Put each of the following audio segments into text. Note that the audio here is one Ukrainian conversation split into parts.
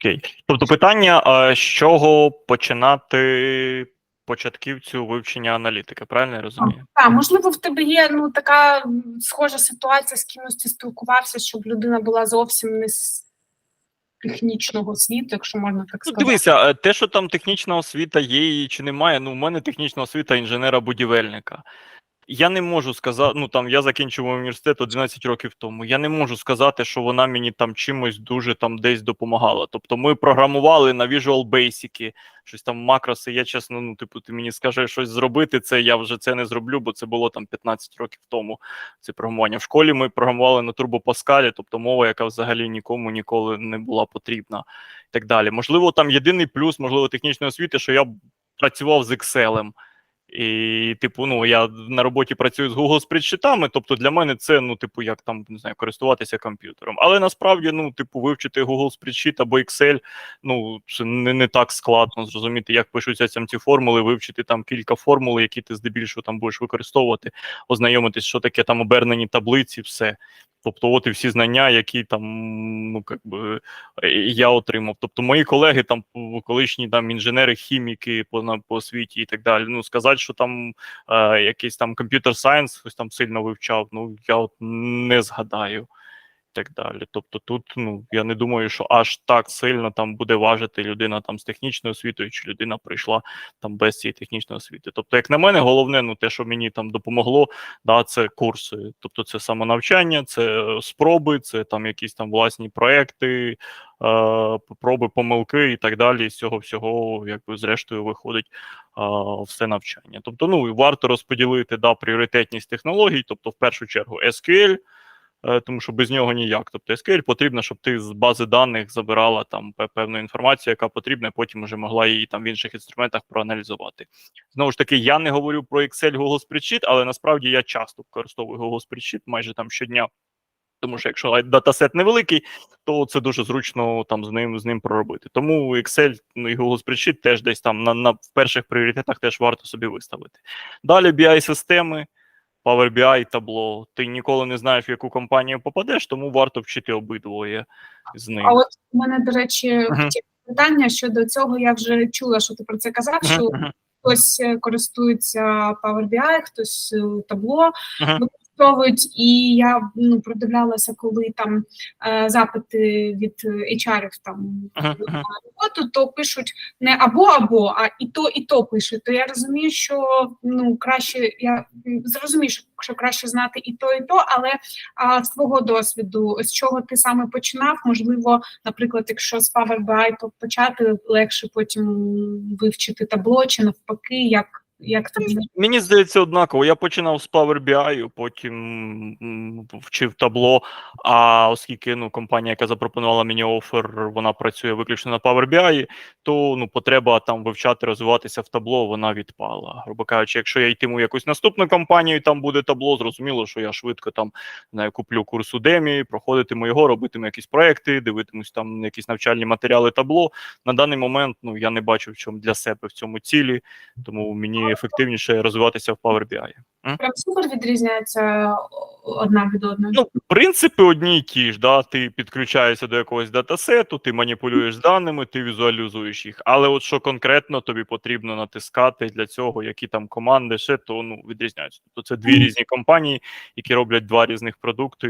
Окей. Тобто питання, а, з чого починати початківцю вивчення аналітики, правильно я розумію? Так, можливо, в тебе є ну така схожа ситуація, з кимось ти спілкувався, щоб людина була зовсім не з технічного світу, якщо можна так Ну, сказати. дивися, е, те, що там технічна освіта є чи немає, ну, у мене технічна освіта інженера-будівельника. Я не можу сказати, ну там я закінчив університет 11 років тому. Я не можу сказати, що вона мені там чимось дуже там десь допомагала. Тобто ми програмували на Visual Basic, щось там макроси. Я чесно, ну типу, ти мені скажеш щось зробити, це я вже це не зроблю, бо це було там 15 років тому. Це програмування. В школі ми програмували на Turbo Pascal, тобто мова, яка взагалі нікому ніколи не була потрібна, і так далі. Можливо, там єдиний плюс, можливо, технічної освіти, що я працював з Excel. І, типу, ну я на роботі працюю з Google спредшитами, тобто для мене це, ну, типу, як там не знаю, користуватися комп'ютером. Але насправді, ну, типу, вивчити Google спредшит або Excel, ну, це не, не так складно зрозуміти, як пишуться там ці формули, вивчити там кілька формул, які ти здебільшого там будеш використовувати, ознайомитись, що таке там обернені таблиці, все. Тобто, от і всі знання, які там, ну, как би, е, я отримав. Тобто, мої колеги, там колишні там інженери, хіміки по на по освіті і так далі. Ну сказати, що там е, якийсь там комп'ютер сайенс хтось там сильно вивчав. Ну я от не згадаю. Так далі. Тобто, тут ну я не думаю, що аж так сильно там буде важити людина там з технічною освітою, чи людина прийшла там без цієї технічної освіти. Тобто, як на мене, головне, ну те, що мені там допомогло, да, це курси. Тобто, це самонавчання, це е, спроби, це там якісь там власні проекти, е, проби, помилки і так далі. І з цього всього, якби зрештою, виходить е, все навчання. Тобто, ну варто розподілити да, пріоритетність технологій, тобто, в першу чергу, SQL. Е, Тому що без нього ніяк. Тобто SQL потрібно, щоб ти з бази даних забирала там певну інформацію, яка потрібна, потім вже могла її там в інших інструментах проаналізувати. Знову ж таки, я не говорю про Excel Google Spreadsheet, але насправді я часто використовую Google Spreadsheet майже там щодня. Тому що якщо датасет невеликий, то це дуже зручно там з ним з ним проробити. Тому Excel ну, і Google Spreadsheet теж десь там на, на в перших пріоритетах теж варто собі виставити. Далі BI-системи, Power BI, табло. Ти ніколи не знаєш, в яку компанію попадеш, тому варто вчити обидвоє з них. А от у мене, до речі, uh-huh. питання щодо цього. Я вже чула, що ти про це казав. що мгм, хтось е, користується Power BI, хтось табло. табло мгм. Використовують. І я ну продивлялася, коли там е, запити від HR там Мгм, на роботу, то пишуть не або або, а і то, і то пишуть. То я розумію, що ну краще я зрозумію, що, краще знати і то, і то, але а, з твого досвіду, з чого ти саме починав? Можливо, наприклад, якщо з Power BI, почати легше потім вивчити табло чи навпаки, як, як тобі Мені здається, однаково. Я починав з Power BI, потім вчив табло. А оскільки ну, компанія, яка запропонувала мені офер, вона працює виключно на Power BI, то ну, потреба там вивчати, розвиватися в табло, вона відпала. Грубо кажучи, якщо я йтиму в якусь наступну компанію, і там буде табло, зрозуміло, що я швидко там не знаю, куплю курс Udemy, проходитиму його, робитиму якісь проекти, дивитимусь там якісь навчальні матеріали табло. На даний момент ну, я не бачу в чому для себе в цьому цілі, тому мені ефективніше розвиватися в Power BI. прям супер відрізняється одна від одної? Ну, принципи одні й ті ж. Да? Ти підключаєшся до якогось датасету, ти маніпулюєш даними, ти візуалізуєш їх. Але от що конкретно тобі потрібно натискати для цього, які там команди, ще то ну, відрізняються. Тобто це дві різні компанії, які роблять два різних продукти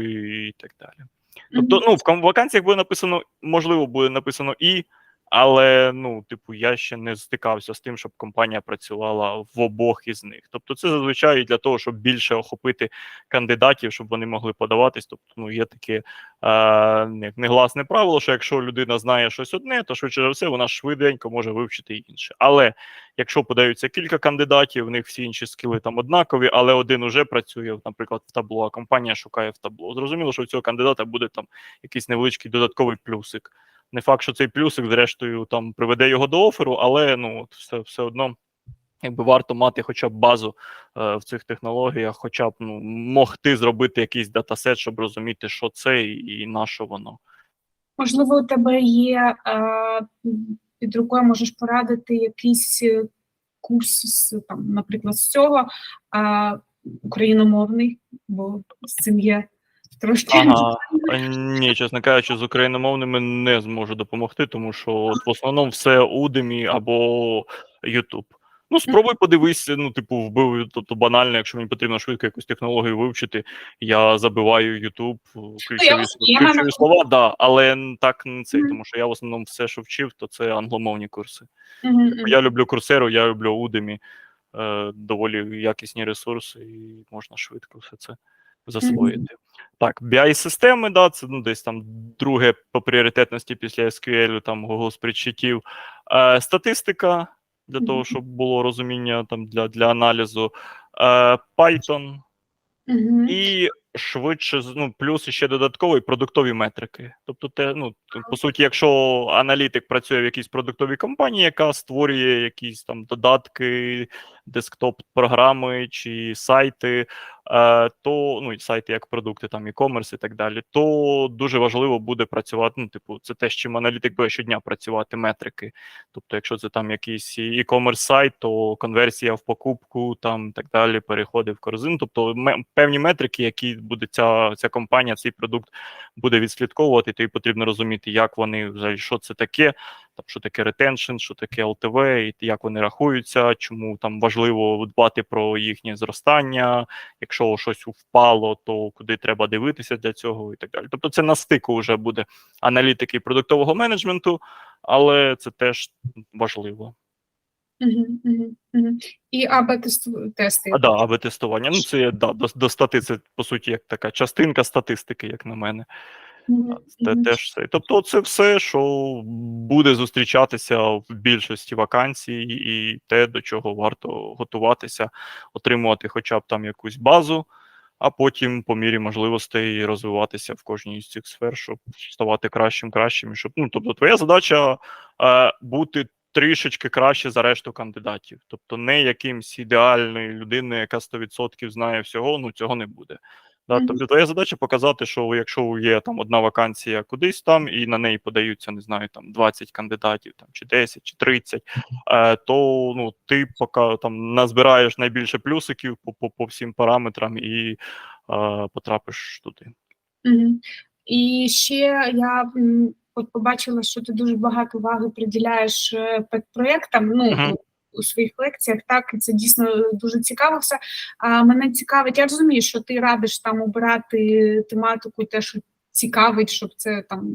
і так далі. Тобто, ну, в вакансіях буде написано, можливо, буде написано і, але ну, типу, я ще не стикався з тим, щоб компанія працювала в обох із них. Тобто, це зазвичай для того, щоб більше охопити кандидатів, щоб вони могли подаватись. Тобто, ну, є таке е, негласне правило, що якщо людина знає щось одне, то швидше за все вона швиденько може вивчити інше. Але якщо подаються кілька кандидатів, в них всі інші скіли там однакові, але один уже працює, наприклад, в табло, а компанія шукає в табло. Зрозуміло, що у цього кандидата буде там якийсь невеличкий додатковий плюсик. Не факт, що цей плюсик, зрештою, там приведе його до оферу, але ну все, все одно. Якби варто мати хоча б базу е, в цих технологіях, хоча б ну, могти зробити якийсь датасет, щоб розуміти, що це і, і на що воно. Можливо, у тебе є е, під рукою, можеш порадити якийсь е, курс, з, там, наприклад, з цього е, україномовний, бо з цим є трошки. Ага. Е, Ні, чесно кажучи, з україномовними не зможу допомогти, тому що от в основному все Udemy або YouTube. Ну, спробуй подивись, ну, типу, вбив, тобто банально, якщо мені потрібно швидко якусь технологію вивчити, я забиваю YouTube, ключові, розумію, я маю ключові слова, да, але так не Мгм. тому що я в основному все, що вчив, то це англомовні курси. Мгм. Я люблю курсеру, я люблю Udemy, е, доволі якісні ресурси, і можна швидко все це засвоїти. Так, BI-системи, да, це ну, десь там друге по пріоритетності після SQL, там Google спредшитів. Е, статистика для того, щоб було розуміння там для, для аналізу. Е, Python Мгм. і швидше, ну, плюс ще додаткові продуктові метрики. Тобто, те, ну, по суті, якщо аналітик працює в якійсь продуктовій компанії, яка створює якісь там додатки, десктоп-програми чи сайти, е, то ну, сайти як продукти, там e-commerce і так далі, то дуже важливо буде працювати. Ну, типу, це те, з чим аналітик буде щодня працювати, метрики. Тобто, якщо це там якийсь e-commerce сайт, то конверсія в покупку, там так далі, переходи в корзину. Тобто певні метрики, які буде ця, ця компанія, цей продукт буде відслідковувати, то потрібно розуміти, як вони взагалі, що це таке, там, що таке ретеншн, що таке LTV, і як вони рахуються, чому там важливо дбати про їхнє зростання, якщо щось впало, то куди треба дивитися для цього і так далі. Тобто це на стику вже буде аналітики продуктового менеджменту, але це теж важливо. Мгм, мгм, мгм. І АБ тести. А да, аби тестування. Ну, це да, до, до стати, це по суті як така частинка статистики, як на мене. Це теж все. Тобто, це все, що буде зустрічатися в більшості вакансій, і те, до чого варто готуватися, отримувати хоча б там якусь базу, а потім, по мірі можливостей, розвиватися в кожній з цих сфер, щоб ставати кращим, кращим. Щоб, ну, тобто, твоя задача е, бути трішечки краще за решту кандидатів. Тобто, не якимсь ідеальною людиною, яка 100% знає всього, ну цього не буде. Да, тобто твоя задача показати, що якщо є там одна вакансія кудись там, і на неї подаються, не знаю, там 20 кандидатів, там чи 10, чи 30, е, то ну ти поки там назбираєш найбільше плюсиків по, по, по всім параметрам і е, потрапиш туди. Мгм. І ще я от побачила, що ти дуже багато уваги приділяєш е, педпроєктам. Ну Мгм. У своїх лекціях, так і це дійсно дуже цікаво все. А мене цікавить, я розумію, що ти радиш там обирати тематику, те, що цікавить, щоб це там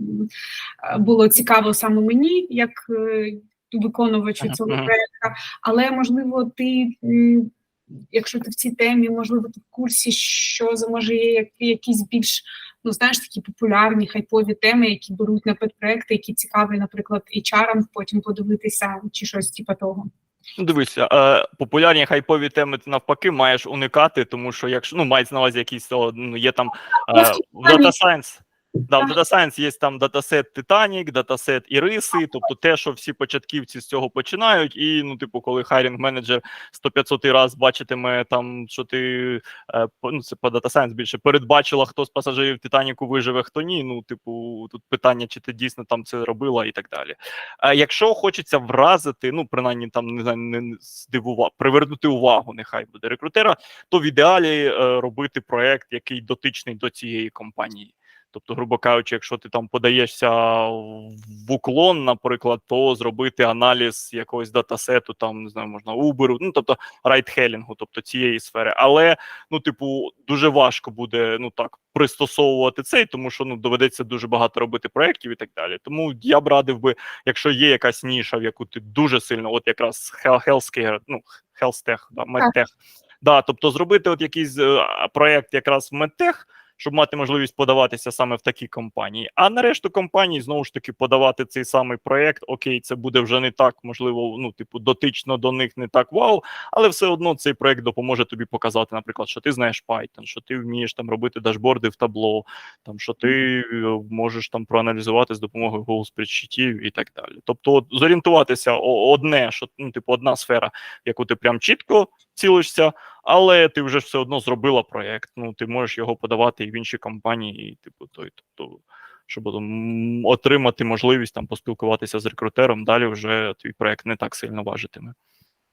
е, було цікаво саме мені, як е, виконувачу цього мгм. проєкту. Але можливо, ти. Якщо ти в цій темі, можливо, ти в курсі, що за може є якісь більш ну знаєш такі популярні хайпові теми, які беруть на педпроекти, які цікаві, наприклад, HR потім подивитися чи щось типу того. Ну, дивися, е, популярні хайпові теми ти навпаки маєш уникати, тому що якщо ну мається на увазі якісь о, ну, є там е, Data Science. Да, в Data Science є там датасет Titanic, датасет Іриси, тобто те, що всі початківці з цього починають, і ну, типу, коли хайрінг менеджер 100-500 раз бачитиме там, що ти е, ну, це по Data Science більше передбачила, хто з пасажирів Титаніку виживе, хто ні. Ну, типу, тут питання, чи ти дійсно там це робила, і так далі. А якщо хочеться вразити, ну принаймні там не знаю, не здивувати, привернути увагу, нехай буде рекрутера, то в ідеалі е, робити проект, який дотичний до цієї компанії. Тобто, грубо кажучи, якщо ти там подаєшся в уклон, наприклад, то зробити аналіз якогось датасету, там не знаю, можна Uber, ну тобто райдхелінгу, тобто цієї сфери. Але ну, типу, дуже важко буде ну так пристосовувати цей, тому що ну доведеться дуже багато робити проєктів і так далі. Тому я б радив би, якщо є якась ніша, в яку ти дуже сильно, от якраз healthcare, ну health-tech, да, medtech, да, тобто зробити от якийсь е, проєкт якраз в медтех, щоб мати можливість подаватися саме в такі компанії. А на решту компаній знову ж таки подавати цей самий проєкт. Окей, це буде вже не так, можливо, ну, типу, дотично до них не так вау, але все одно цей проєкт допоможе тобі показати, наприклад, що ти знаєш Python, що ти вмієш там робити дашборди в табло, там що ти е, можеш там проаналізувати з допомогою Google спредшитів і так далі. Тобто, от, зорієнтуватися одне, що ну, типу, одна сфера, яку ти прям чітко цілишся, але ти вже все одно зробила проєкт. Ну, ти можеш його подавати і в інші компанії, і типу той, тобто, щоб отримати можливість там поспілкуватися з рекрутером, далі вже твій проєкт не так сильно важитиме.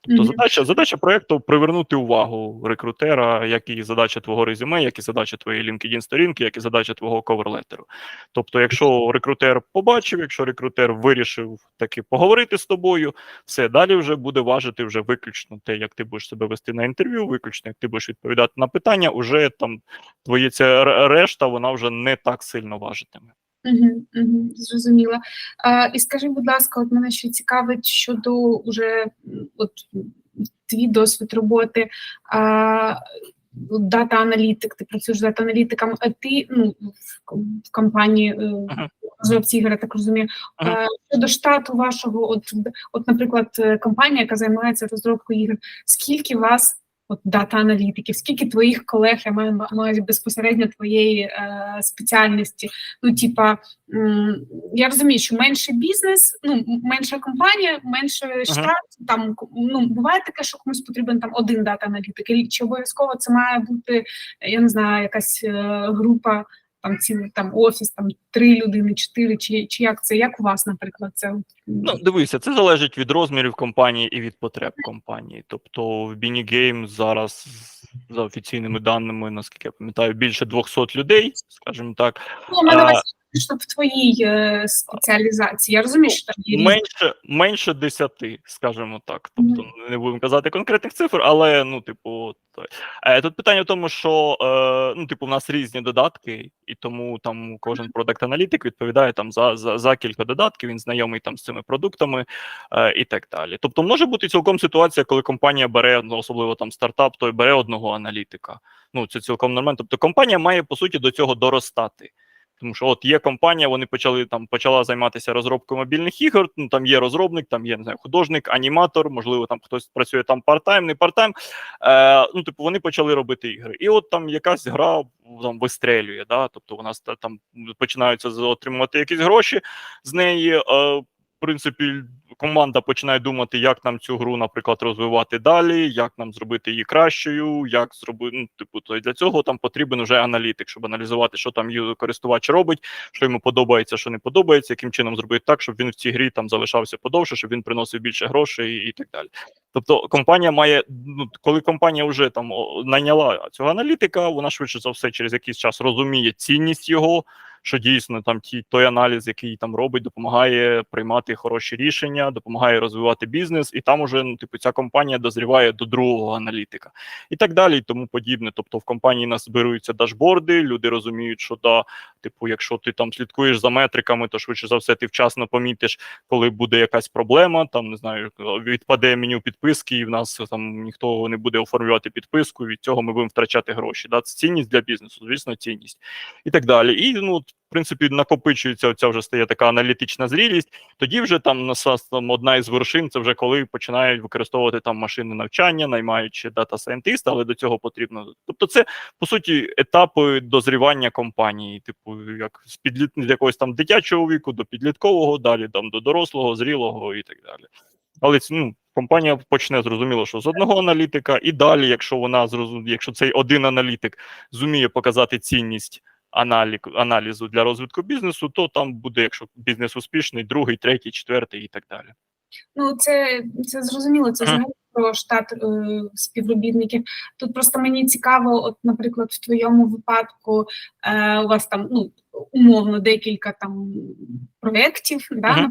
Тобто Мгм. задача, задача проекту привернути увагу рекрутера, як і задача твого резюме, як і задача твоєї LinkedIn сторінки, як і задача твого коверлетеру. Тобто, якщо рекрутер побачив, якщо рекрутер вирішив таки поговорити з тобою, все далі вже буде важити вже виключно те, як ти будеш себе вести на інтерв'ю, виключно як ти будеш відповідати на питання, уже там твоє ця решта, вона вже не так сильно важитиме. Угу, угу, зрозуміла. А, і скажи, будь ласка, от мене ще цікавить щодо уже от твій досвід роботи. А, дата аналітик, ти працюєш дата-аналітиком, а ти ну, в, компанії е, розробці ігор, так розумію. Ага. Щодо штату вашого, от, от, наприклад, е, компанія, яка займається розробкою ігор, скільки вас от дата-аналітиків, скільки твоїх колег, я маю мають увазі безпосередньо твоєї е, спеціальності. Ну, типа, я розумію, що менший бізнес, ну менша компанія, менше штат. Там ну буває таке, що комусь потрібен там один дата-аналітик, чи обов'язково це має бути, я не знаю, якась е, група. Там цілий там офіс, там три людини, чотири, чи, чи як це? Як у вас, наприклад, це? Ну, дивися, це залежить від розмірів компанії і від потреб компанії. Тобто в Binigame зараз за офіційними даними, наскільки я пам'ятаю, більше 200 людей, скажімо так. Ну, А, вас що в твоїй е, спеціалізації. Я розумію, що там є. Менше, менше 10, скажімо так. Тобто не будемо казати конкретних цифр, але ну, типу, той. Е, тут питання в тому, що е, ну, типу, в нас різні додатки, і тому там кожен продакт-аналітик відповідає там за, за, за кілька додатків, він знайомий там з цими продуктами е, і так далі. Тобто, може бути цілком ситуація, коли компанія бере, ну, особливо там стартап, той бере одного аналітика. Ну, це цілком нормально. Тобто компанія має по суті до цього доростати. Тому що от є компанія, вони почали там почала займатися розробкою мобільних ігор. Ну там є розробник, там є не знаю, художник, аніматор, можливо, там хтось працює там парт-тайм, не парт-тайм. Е, ну, типу, вони почали робити ігри. І от там якась гра там вистрелює. Да? Тобто вона ста- там починаються отримувати якісь гроші з неї. Е, в принципі, команда починає думати, як нам цю гру, наприклад, розвивати далі, як нам зробити її кращою, як зробити. Ну, типу, то для цього там потрібен уже аналітик, щоб аналізувати, що там користувач робить, що йому подобається, що не подобається, яким чином зробити так, щоб він в цій грі там залишався подовше, щоб він приносив більше грошей і так далі. Тобто компанія має, ну коли компанія вже там найняла цього аналітика, вона швидше за все через якийсь час розуміє цінність його, що дійсно там ті той аналіз, який там робить, допомагає приймати хороші рішення, допомагає розвивати бізнес, і там уже ну, типу, ця компанія дозріває до другого аналітика і так далі, і тому подібне. Тобто в компанії нас зберуються дашборди, люди розуміють, що да, типу, якщо ти там слідкуєш за метриками, то швидше за все ти вчасно помітиш, коли буде якась проблема, там не знаю, відпаде меню підписки, і в нас там ніхто не буде оформлювати підписку. Від цього ми будемо втрачати гроші. Да? Це цінність для бізнесу, звісно, цінність і так далі. І ну, принципі, накопичується оця вже стає така аналітична зрілість. Тоді вже там там одна із вершин, це вже коли починають використовувати там машини навчання, наймаючи дата сайентиста, але до цього потрібно. Тобто, це по суті етапи дозрівання компанії, типу, як з підліт якогось там дитячого віку до підліткового, далі там до дорослого, зрілого і так далі. Але ну, компанія почне зрозуміло, що з одного аналітика, і далі, якщо вона зрозум... якщо цей один аналітик зуміє показати цінність. Аналізу для розвитку бізнесу, то там буде, якщо бізнес успішний, другий, третій, четвертий і так далі. Ну, це, це зрозуміло, це Ага. про штат е, співробітників. Тут просто мені цікаво, от, наприклад, в твоєму випадку е, у вас там ну, умовно декілька там проєктів, да,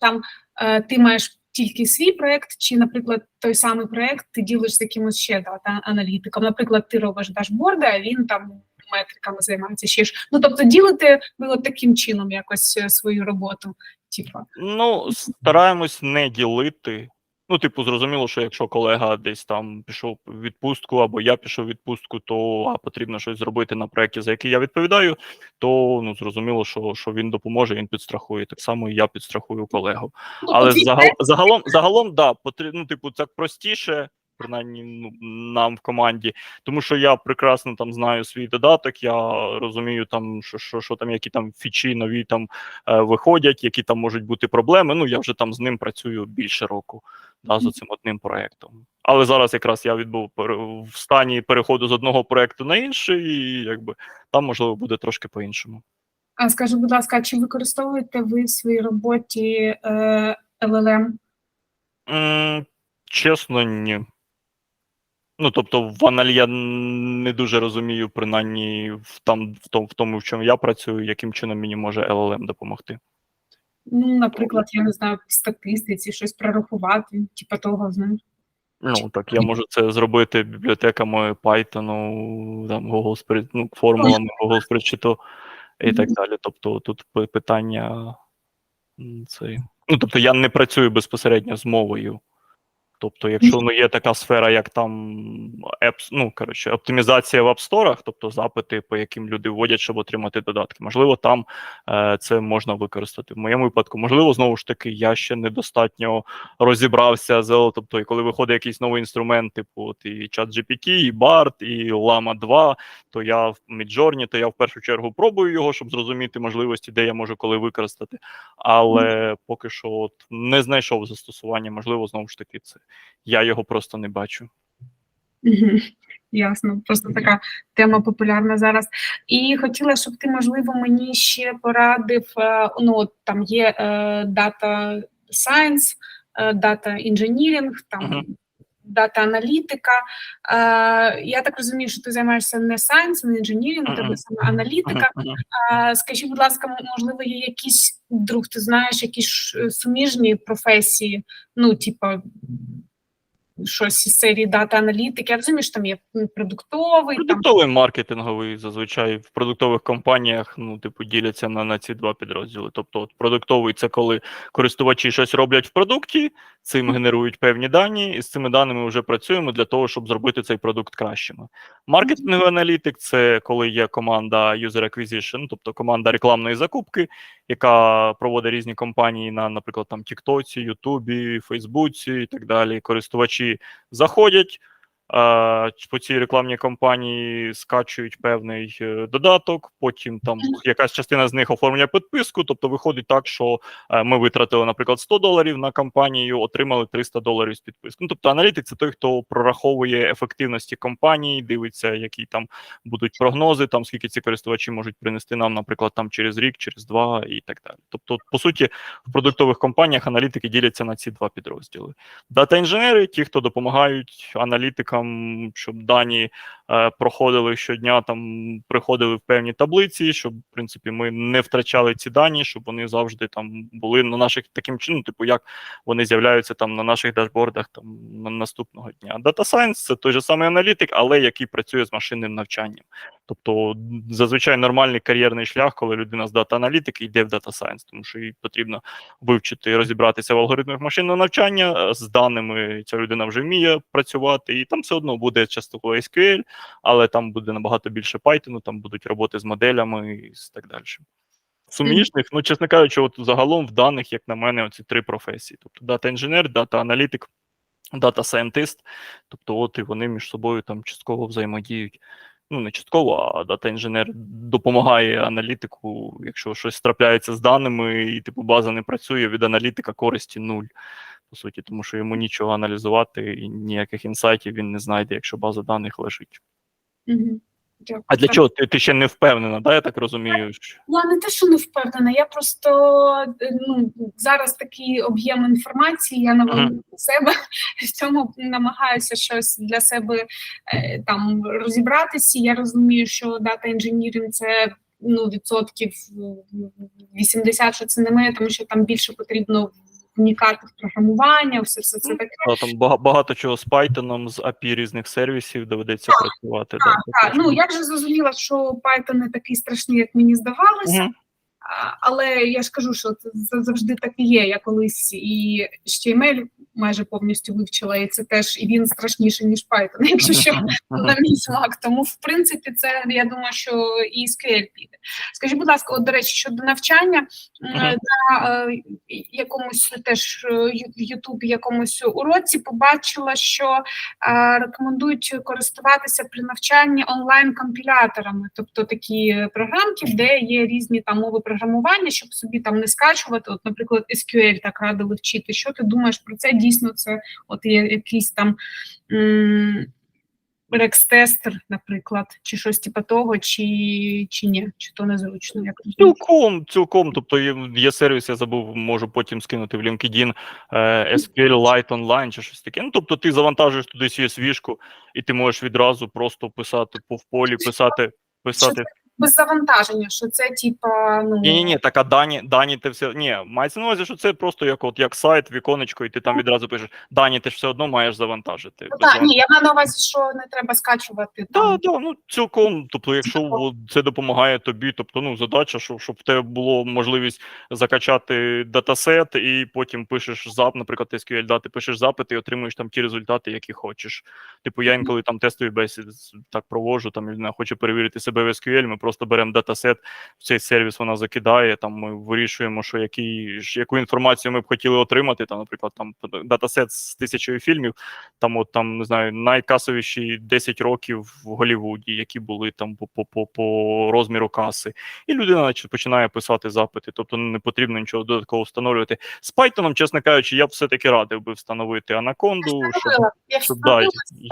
там е, ти маєш тільки свій проєкт, чи, наприклад, той самий проєкт ти ділиш з якимось ще дата аналітиком. Наприклад, ти робиш дашборди, а він там метриками займається ще ж. Ну тобто ділити ви от таким чином якось е, свою роботу. Типа. Ну, стараємось не ділити. Ну, типу, зрозуміло, що якщо колега десь там пішов в відпустку, або я пішов в відпустку, то а потрібно щось зробити на проєкті, за який я відповідаю, то ну зрозуміло, що, що він допоможе, він підстрахує. Так само і я підстрахую колегу. Ну, Але загал, загалом, загалом, да, потрібно, ну, типу, це простіше, принаймні ну, нам в команді, тому що я прекрасно там знаю свій додаток, я розумію там, що, що, що там, які там фічі нові там е, виходять, які там можуть бути проблеми. Ну, я вже там з ним працюю більше року, да, за цим одним проектом. Але зараз якраз я відбув в стані переходу з одного проекту на інший, і якби там можливо буде трошки по-іншому. А скажи, будь ласка, чи використовуєте ви в своїй роботі е, LLM? Чесно, ні. Ну, тобто, в Аналі я не дуже розумію, принаймні, в, там, в, тому, в тому, в чому я працюю, яким чином мені може LLM допомогти. Ну, наприклад, я не знаю, в статистиці щось прорахувати, типа того, знаєш. Ну, так, я можу це зробити бібліотеками Python, там, Google Spread, ну, формулами Google Spreadsheet і так далі. Тобто тут питання м, цей. Ну, тобто я не працюю безпосередньо з мовою. Тобто, якщо ну, є така сфера, як там apps, ну, коротше, оптимізація в App Store, тобто запити, по яким люди вводять, щоб отримати додатки, можливо, там е, це можна використати. В моєму випадку, можливо, знову ж таки, я ще недостатньо розібрався з тобто, і коли виходить якийсь новий інструмент, типу от і ChatGPT, і BART, і Llama 2, то я в Midjourney, то я в першу чергу пробую його, щоб зрозуміти можливості, де я можу коли використати. Але поки що от не знайшов застосування, можливо, знову ж таки, це я його просто не бачу. Ясно, просто така тема популярна зараз. І хотіла, щоб ти, можливо, мені ще порадив. е, Ну, от там є дата Data Science, дата Data Engineering, там Мгм. дата аналітика. Е, Я так розумію, що ти займаєшся не science, не інженірінг, тебе саме аналітика. Е. Скажи, будь ласка, можливо, є якісь друг, ти знаєш, якісь суміжні професії, ну, типа. Щось із серії дата аналітики. Я розумію, що там є м, продуктовий, там маркетинговий зазвичай в продуктових компаніях, ну, типу, діляться на, на ці два підрозділи. Тобто, от продуктовий це коли користувачі щось роблять в продукті, цим генерують певні дані, і з цими даними вже працюємо для того, щоб зробити цей продукт кращими. Маркетинговий аналітик це коли є команда user acquisition, тобто команда рекламної закупки, яка проводить різні компанії на, наприклад, там Тіктоці, Ютубі, Фейсбуці і так далі. Користувачі заходять. По цій рекламній кампанії скачують певний е, додаток, потім там якась частина з них оформлює підписку. Тобто виходить так, що е, ми витратили, наприклад, 100 доларів на кампанію, отримали 300 доларів з підписки. Ну, тобто аналітик це той, хто прораховує ефективності компанії, дивиться, які там будуть прогнози, там скільки ці користувачі можуть принести нам, наприклад, там через рік, через два і так далі. Тобто, по суті, в продуктових компаніях аналітики діляться на ці два підрозділи. Дата-інженери, ті, хто допомагають аналітикам, щоб дані проходили щодня, там приходили в певні таблиці, щоб в принципі ми не втрачали ці дані, щоб вони завжди там були на наших таким чином, типу, як вони з'являються там на наших дашбордах там на наступного дня. Data Science – це той же самий аналітик, але який працює з машинним навчанням. Тобто, зазвичай нормальний кар'єрний шлях, коли людина з дата-аналітики йде в Data Science, тому що їй потрібно вивчити і розібратися в алгоритмах машинного навчання. З даними ця людина вже вміє працювати, і там все одно буде частково SQL, але там буде набагато більше Python, там будуть роботи з моделями і так далі. Суміжних, ну, чесно кажучи, от загалом в даних, як на мене, оці три професії: тобто дата-інженер, дата-аналітик, дата-сайентист. Тобто, от і вони між собою там частково взаємодіють. Ну, не частково, а дата-інженер допомагає аналітику, якщо щось трапляється з даними, і типу база не працює, від аналітика користі нуль. По суті, тому що йому нічого аналізувати і ніяких інсайтів він не знайде, якщо база даних лежить. Мгм. Дякую. А для чого ти, ти ще не впевнена, да, я так розумію? Я не те, що не впевнена, я просто е, ну, зараз такий об'єм інформації, я навалю Мгм. на себе, в цьому намагаюся щось для себе е, там розібратися. Я розумію, що дата інженіринг це ну, відсотків 80, що це не ми, тому що там більше потрібно вникати програмування, все, все це таке. Та, там багато чого з Python, з API різних сервісів доведеться працювати. Так, Так, ну я вже зрозуміла, що Python не такий страшний, як мені здавалося. Мгм. Але я ж кажу, що це завжди так і є. Я колись і HTML майже повністю вивчила, і це теж і він страшніший, ніж Python, якщо що на мій смак. Тому, в принципі, це я думаю, що і SQL піде. Скажіть, будь ласка, от до речі, щодо навчання на е, якомусь теж е, в Ютубі якомусь уроці побачила, що е, рекомендують користуватися при навчанні онлайн-компіляторами, тобто такі е, програмки, де є різні там мови програмування, щоб собі там не скачувати. От, наприклад, SQL так радили вчити. Що ти думаєш про це? Дійсно, це от є якийсь там. рекс-тестер, наприклад, чи щось типу того, чи, чи ні, чи то незручно. Як? Цілком, цілком. Тобто є, є сервіс, я забув, можу потім скинути в LinkedIn е, SQL Lite Online чи щось таке. Ну, тобто ти завантажуєш туди CSV-шку, і ти можеш відразу просто писати по в полі, писати. писати. Без завантаження, що це типа, ну Ні, ні, ні, так а дані, дані ти все. Ні, мається на увазі, що це просто як от як сайт, віконечко, і ти там відразу пишеш. Дані ти ж все одно маєш завантажити. Ну, так, ні, я маю на увазі, що не треба скачувати. Так, так, ну цілком. Тобто, якщо це допомагає тобі, тобто ну задача, щоб, щоб в тебе було можливість закачати датасет, і потім пишеш зап, наприклад, SQL дати, пишеш запит і отримуєш там ті результати, які хочеш. Типу, я інколи там тестові бесіди так проводжу, там людина хоче перевірити себе в SQL, ми просто беремо датасет, в цей сервіс вона закидає. Там ми вирішуємо, що який, яку інформацію ми б хотіли отримати. Там, наприклад, там датасет з тисячою фільмів там, от там не знаю, найкасовіші 10 років в Голлівуді, які були там по, по, по, по розміру каси. І людина починає писати запити, тобто не потрібно нічого додатково встановлювати. З Python, чесно кажучи, я б все-таки радив би встановити Анаконду, щоб, щоб да,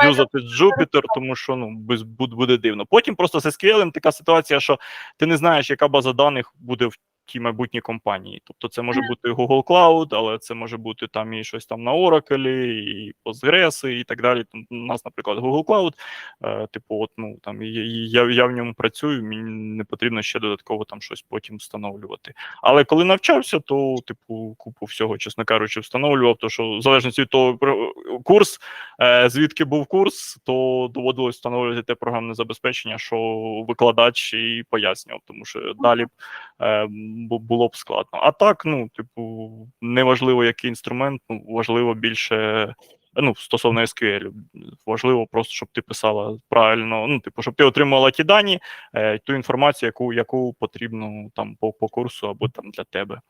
юзати Jupyter, тому що ну, без, буде дивно. Потім просто з SQL така ситуація, що ти не знаєш, яка база даних буде в тій майбутній компанії. Тобто це може бути Google Cloud, але це може бути там і щось там на Oracle, і Postgres, і так далі. Там, у нас, наприклад, Google Cloud. Е, типу, от, ну, там, і я, я в ньому працюю, мені не потрібно ще додатково там щось потім встановлювати. Але коли навчався, то, типу, купу всього, чесно кажучи, встановлював, то що в залежності від того курс, е, звідки був курс, то доводилось встановлювати те програмне забезпечення, що викладач і пояснював, тому що далі е, було б складно. А так, ну, типу, неважливо, який інструмент, ну, важливо більше. Ну, стосовно SQL, важливо просто, щоб ти писала правильно, ну, типу, щоб ти отримувала ті дані, е, ту інформацію, яку, яку потрібно там по, по курсу або там для тебе.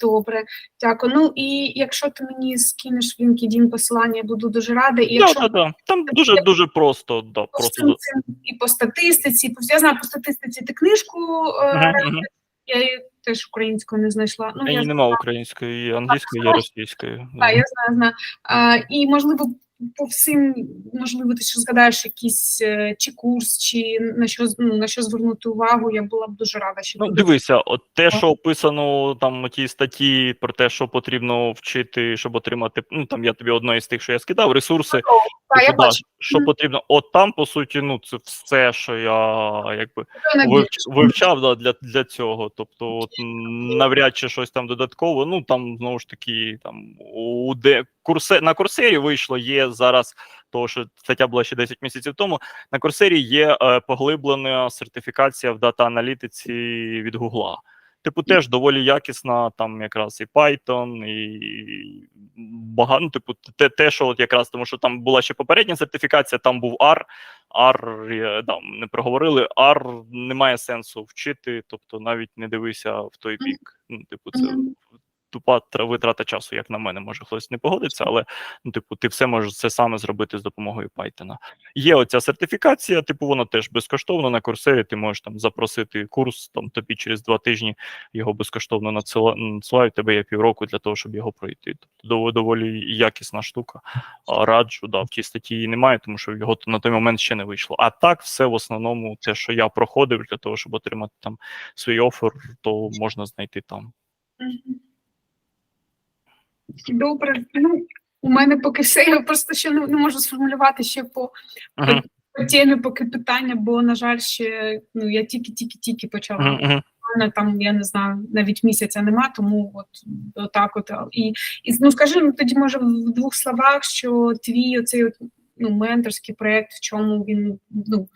Добре, дякую. Ну і якщо ти мені скинеш в LinkedIn посилання, я буду дуже рада. І якщо да, да. Там дуже дуже просто, да, по просто і по статистиці, я знаю по статистиці ти книжку, е, Мгм, мгм. Я її теж українською не знайшла. Ну, я Її нема української, і англійської, є російською. Так, я знаю, знаю. А, і можливо, по всім, можливо, ти ще згадаєш якийсь е, чи курс, чи на що ну, на що звернути увагу. Я була б дуже рада, що Ну, дивися, от те, що описано там у тій статті про те, що потрібно вчити, щоб отримати. Ну там я тобі одної з тих, що я скидав, ресурси. Та, я типу, бачу. що потрібно. От там, по суті, ну це все, що я якби Я вивчав да, для, для цього. Тобто, от, навряд чи щось там додатково. Ну там знову ж таки, там у де курсе на курсері вийшло, є зараз. Того, що стаття була ще 10 місяців тому. На курсері є е, поглиблена сертифікація в дата-аналітиці від Гугла. Типу, теж доволі якісна, там якраз і Python, і багато, ну, типу, те, те, що от якраз тому, що там була ще попередня сертифікація, там був R. R, е, да, не проговорили, R немає сенсу вчити, тобто навіть не дивися в той бік. Ну, типу, це. Тупа витрата часу, як на мене, може хтось не погодиться, але ну, типу, ти все можеш це саме зробити з допомогою Python. Є оця сертифікація, типу, вона теж безкоштовна на курсері. Ти можеш там запросити курс, там тобі через два тижні його безкоштовно надсилають, тебе є півроку для того, щоб його пройти. Тобто доволі якісна штука. Раджу, да, в тій статті її немає, тому що його на той момент ще не вийшло. А так, все в основному, те, що я проходив для того, щоб отримати там свій офер, то можна знайти там. Добре. Ну, у мене поки все. Я просто ще не, не можу сформулювати ще по, Мгм, по темі поки питання, бо, на жаль, ще ну, я тільки-тільки-тільки почала. мгм. там, я не знаю, навіть місяця нема, тому от отак от. І, і ну скажи ну, тоді, може, в двох словах, що твій оцей от, ну, менторський проєкт, в чому він, ну,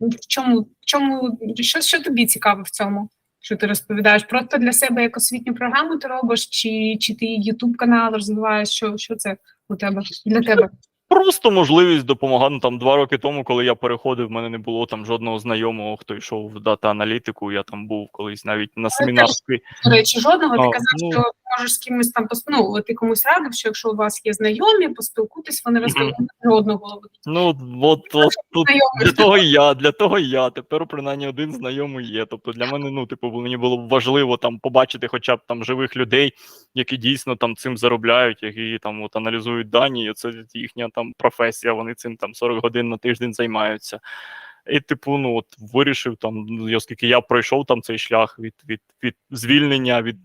в чому, в чому, що, що тобі цікаво в цьому? Що ти розповідаєш? Просто для себе як освітню програму ти робиш, чи, чи ти Ютуб канал розвиваєш? Що, що це у тебе для тебе? Просто можливість допомагати. Ну, там два роки тому, коли я переходив, в мене не було там жодного знайомого, хто йшов в дата-аналітику. Я там був колись навіть на семінарській. До речі, жодного ти казав, ну, що можеш з кимось там ну, ти комусь радив, що якщо у вас є знайомі, поспілкуйтесь, вони розповідають про одну голову. Ну, от, от тут для того і я, для того і я. Тепер принаймні один знайомий є. Тобто для мене, ну, типу, мені було б важливо там побачити хоча б там живих людей, які дійсно там цим заробляють, які там от аналізують дані, і це їхня там професія, вони цим там 40 годин на тиждень займаються. І, типу, ну от вирішив там, ну, оскільки я пройшов там цей шлях від, від, від звільнення, від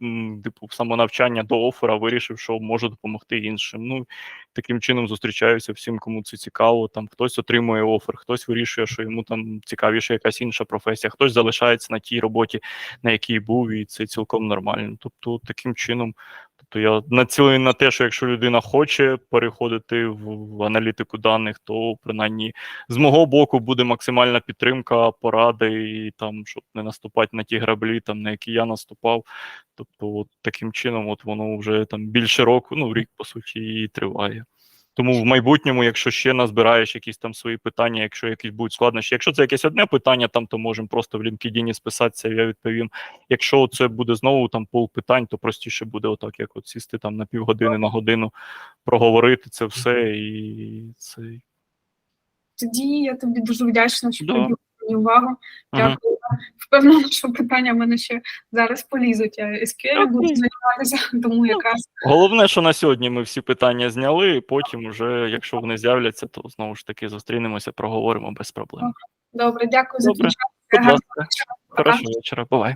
типу самонавчання до оффера, вирішив, що можу допомогти іншим. Ну таким чином зустрічаюся всім, кому це цікаво. Там хтось отримує офер, хтось вирішує, що йому там цікавіше якась інша професія, хтось залишається на тій роботі, на якій був, і це цілком нормально. Тобто, таким чином, тобто я націлений на те, що якщо людина хоче переходити в, аналітику даних, то принаймні з мого боку буде максимальна підтримка, поради і там, щоб не наступати на ті граблі, там на які я наступав. Тобто, от таким чином, от воно вже там більше року, ну рік по суті, і триває. Тому в майбутньому, якщо ще назбираєш якісь там свої питання, якщо якісь будуть складнощі, якщо це якесь одне питання, там то можемо просто в LinkedIn списатися, я відповім. Якщо це буде знову там пол питань, то простіше буде отак, як от сісти там на півгодини на годину, проговорити це все і це. Тоді я тобі дуже вдячна, що Да. Мені увагу. Дякую. Впевнена, що питання в мене ще зараз полізуть. Я SQL буду займатися, тому якраз Головне, що на сьогодні ми всі питання зняли, і потім, вже, якщо вони з'являться, то знову ж таки зустрінемося, проговоримо без проблем. добре, дякую за Добре. час. Будь Гарного вечора, бувай.